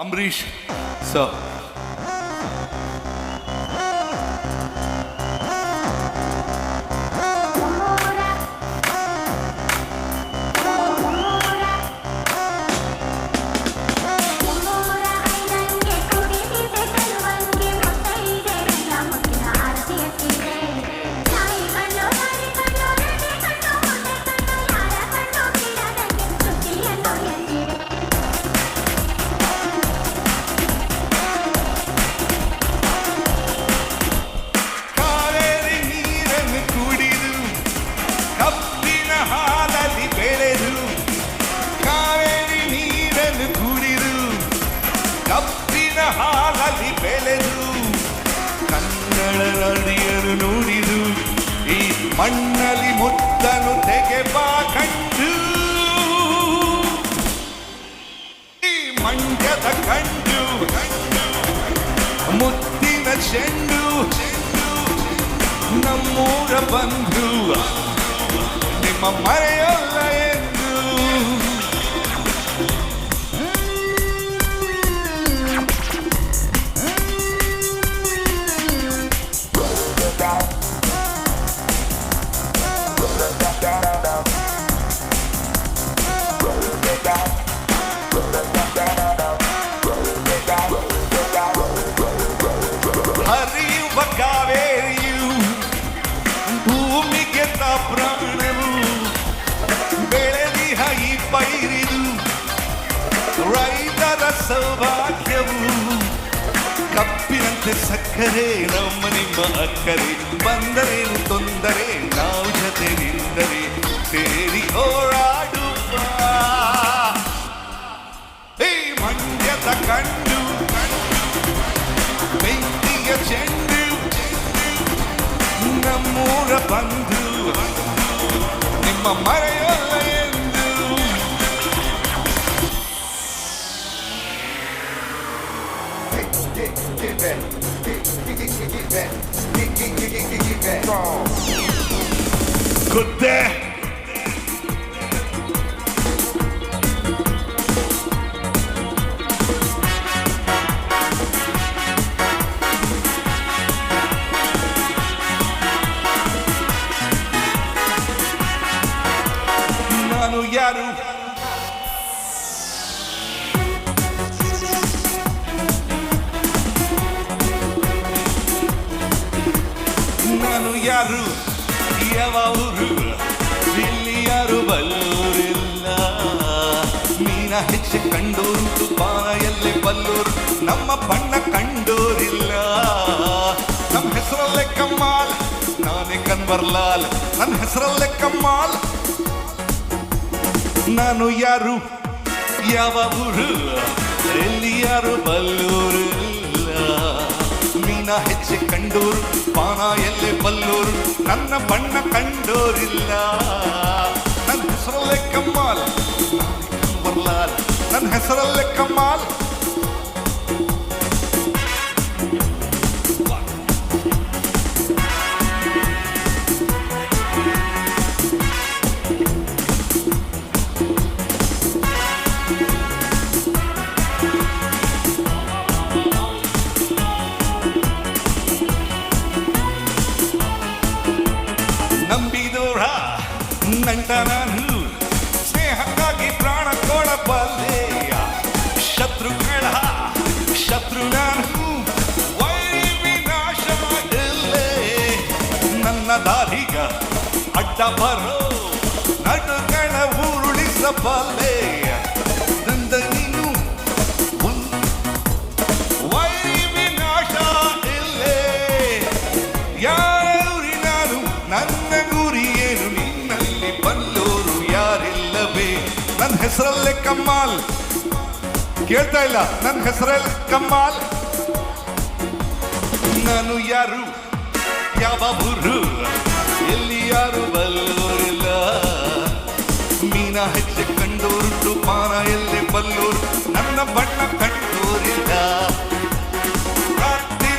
Ambareesh sir ಕಬ್ಬಿನ ಹಾಲಲ್ಲಿ ಬೆಳೆದು ಕನ್ನಡ ನದಿಯನ್ನು ನುಡಿದು ಈ ಮಣ್ಣಲ್ಲಿ ಮುತ್ತನು ತೆಗೆಬಾ ಕಂಡು ಈ ಮಂಡ್ಯದ ಕಂಡು ಮುತ್ತಿನ ಚೆಂಡು ನಮ್ಮೂರ ಬಂಧು ನಿಮ್ಮ ಮರೆಯಲ್ಲ ಸೌಭಾಗ್ಯವು ಕಪ್ಪಿನಂತೆ ಸಕ್ಕರೆ ನಮ್ಮ ನಿಮ್ಮ ಅಕ್ಕರೆ ಬಂದರೇನು ತೊಂದರೆ ನಾವು ಜೊತೆ ನಿಂದರೆ ಸೇರಿ ಹೋರಾಡುವ ಈ ಮಂಡ್ಯದ ಕಂಡು ಬೆಂಕಿಯ ಚೆಂಡು ನಮ್ಮೂರ ಬಂಧು ನಿಮ್ಮ ಮರೆಯಲ್ಲ 食って今のやる ಯಾರು? ಯಾವ ಇಲ್ಲಿ ಯಾರು ಬಲ್ಲೂರಿಲ್ಲ? ಮೀನ ಹೆಚ್ಚು ಕಂಡೂರು ಪಾನ ಎಲ್ಲಿ ಬಲ್ಲೂರು. ನಮ್ಮ ಬಣ್ಣ ಕಂಡೋರಿಲ್ಲ. ನಮ್ಮ ಹೆಸರಲ್ಲೇ ಕಮ್ಮಾಲ್. ನಾನೇ ಕನ್ವರ್ಲಾಲ್. ನನ್ನ ಹೆಸರಲ್ಲೇ ಕಮ್ಮಾಲ್. ನಾನು ಯಾರು? ಯಾವ ಊರು ಎಲ್ಲಿ ಯಾರು ಬಲ್ಲೂರು ಇಲ್ಲ ಮೀನ ಹೆಚ್ಚೆ ಕಂಡೋರು ಪಾನ ಎಲ್ಲಿ ಬಲ್ಲೂರು? ನನ್ನ ಬಣ್ಣ ಕಂಡೋರಿಲ್ಲ. ನನ್ನ ಹೆಸರಲ್ಲೇ ಕಮ್ಮಾಲ್. ನಾನೇ ನನ್ನ ಹೆಸರಲ್ಲೇ ಕಮ್ಮಾಲ್. ನಂಟ ನಾನು ಸ್ನೇಹಕ್ಕಾಗಿ ಪ್ರಾಣ ಕೊಡಬಲ್ಲೆ. ಶತ್ರುಗಳ ಶತ್ರು ನಾನು ವೈರಿ ವಿನಾಶ ಇಲ್ಲೇ ನನ್ನ ದಾರಿಗ ಅಡ್ಡ ಬರೋ ನಡುಗಳ ಉರುಳಿಸಬಲ್ಲೆ. ನಂದ ಹೆಸರಲ್ಲೇ ಕಮ್ಮಾಲ್. ಕೇಳ್ತಾ ಇಲ್ಲ ನನ್ನ ಹೆಸರಲ್ಲಿ ಕಮ್ಮಾಲ್. ನಾನು ಯಾರು? ಯಾವ ಊರು? ಎಲ್ಲಿ ಯಾರು ಬಲ್ಲೋರಿಲ್ಲ? ಮೀನ ಹೆಚ್ಚೆ ಕಂಡೋರು ಪಾನ ಎಲ್ಲಿ ಬಲ್ಲೋರು? ನನ್ನ ಬಣ್ಣ ಕಂಡೋರಿಲ್ಲ ರಾತ್ರಿ.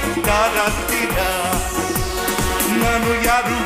ನಾನು ಯಾರು?